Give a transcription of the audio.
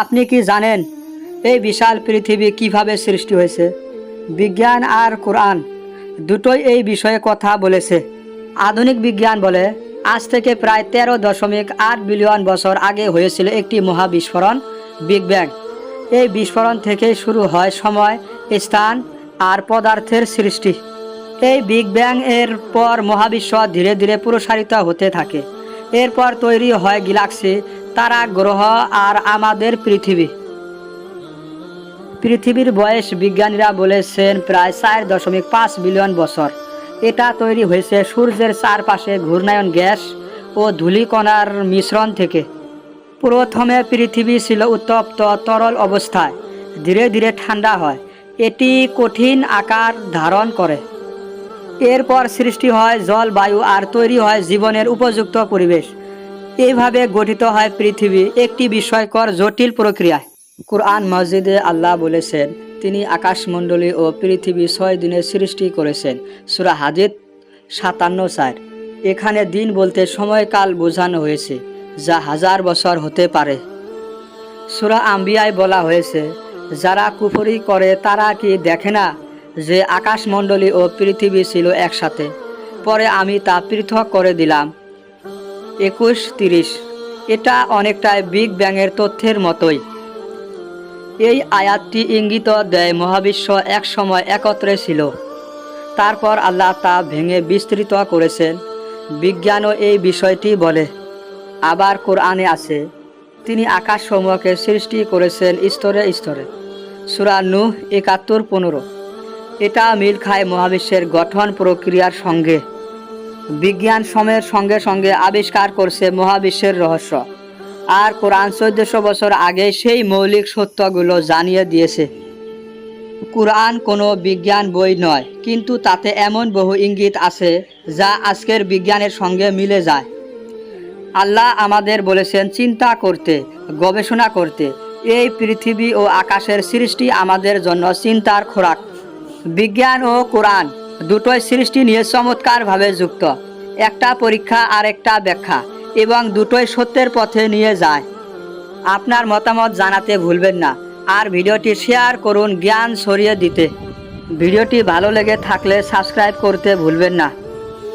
আপনি কি জানেন এই বিশাল পৃথিবী কীভাবে সৃষ্টি হয়েছে? বিজ্ঞান আর কোরআন দুটোই এই বিষয়ে কথা বলেছে। আধুনিক বিজ্ঞান বলে, আজ থেকে প্রায় তেরো দশমিক আট বিলিয়ন বছর আগে হয়েছিল একটি মহাবিস্ফোরণ, বিগ ব্যাং। এই বিস্ফোরণ থেকে শুরু হয় সময়, স্থান আর পদার্থের সৃষ্টি। এই বিগ ব্যাং এর পর মহাবিশ্ব ধীরে ধীরে প্রসারিত হতে থাকে। এরপর তৈরি হয় গ্যালাক্সি তারা গ্রহ আর আমাদের পৃথিবী। পৃথিবীর বয়স বিজ্ঞানীরা বলেছেন প্রায় চার দশমিক পাঁচ বিলিয়ন বছর। এটা তৈরি হয়েছে সূর্যের চারপাশে ঘূর্ণায়ন গ্যাস ও ধূলিকণার মিশ্রণ থেকে। প্রথমে পৃথিবী ছিল উত্তপ্ত, তরল অবস্থায়। ধীরে ধীরে ঠান্ডা হয়। এটি কঠিন আকার ধারণ করে। এরপর সৃষ্টি হয় জল বায়ু আর তৈরি হয় জীবনের উপযুক্ত পরিবেশ। এইভাবে গঠিত হয় পৃথিবী একটি বিষয়কর জটিল প্রক্রিয়ায়। কুরআন মসজিদে আল্লাহ বলেছেন, তিনি আকাশমণ্ডলী ও পৃথিবী ছয় দিনে সৃষ্টি করেছেন। সুরা হাজিদ সাতান্ন চার। এখানে দিন বলতে সময়কাল বোঝানো হয়েছে, যা হাজার বছর হতে পারে। সুরা আম্বিয়ায় বলা হয়েছে, যারা কুফরি করে তারা কি দেখে না যে আকাশমণ্ডলী ও পৃথিবী ছিল একসাথে? পরে আমি তা পৃথক করে দিলাম। একুশ তিরিশ। এটা অনেকটাই বিগ ব্যাংয়ের তথ্যের মতোই। এই আয়াতটি ইঙ্গিত দেয় মহাবিশ্ব এক সময় একত্রে ছিল। তারপর আল্লাহ তা ভেঙে বিস্তৃত করেছেন। বিজ্ঞানও এই বিষয়টি বলে। আবার কোরআনে আছে, তিনি আকাশসমূহকে সৃষ্টি করেছেন স্তরে স্তরে। সুরা নূহ একাত্তর পনেরো। এটা মিল খায় মহাবিশ্বের গঠন প্রক্রিয়ার সঙ্গে। বিজ্ঞান সময়ের সঙ্গে সঙ্গে আবিষ্কার করছে মহাবিশ্বের রহস্য। আর কোরআন চোদ্দশো বছর আগে সেই মৌলিক সত্যগুলো জানিয়ে দিয়েছে। কোরআন কোনো বিজ্ঞান বই নয়, কিন্তু তাতে এমন বহু ইঙ্গিত আছে যা আজকের বিজ্ঞানের সঙ্গে মিলে যায়। আল্লাহ আমাদের বলেছেন, চিন্তা করতে, গবেষণা করতে। এই পৃথিবী ও আকাশের সৃষ্টি আমাদের জন্য চিন্তার খোরাক। বিজ্ঞান ও কোরআন দুটোই সৃষ্টি নিয়ে চমৎকারভাবে যুক্ত। একটা পরীক্ষা আর একটা ব্যাখ্যা, এবং দুটোই সত্যের পথে নিয়ে যায়। আপনার মতামত জানাতে ভুলবেন না, আর ভিডিওটি শেয়ার করুন জ্ঞান ছড়িয়ে দিতে। ভিডিওটি ভালো লেগে থাকলে সাবস্ক্রাইব করতে ভুলবেন না।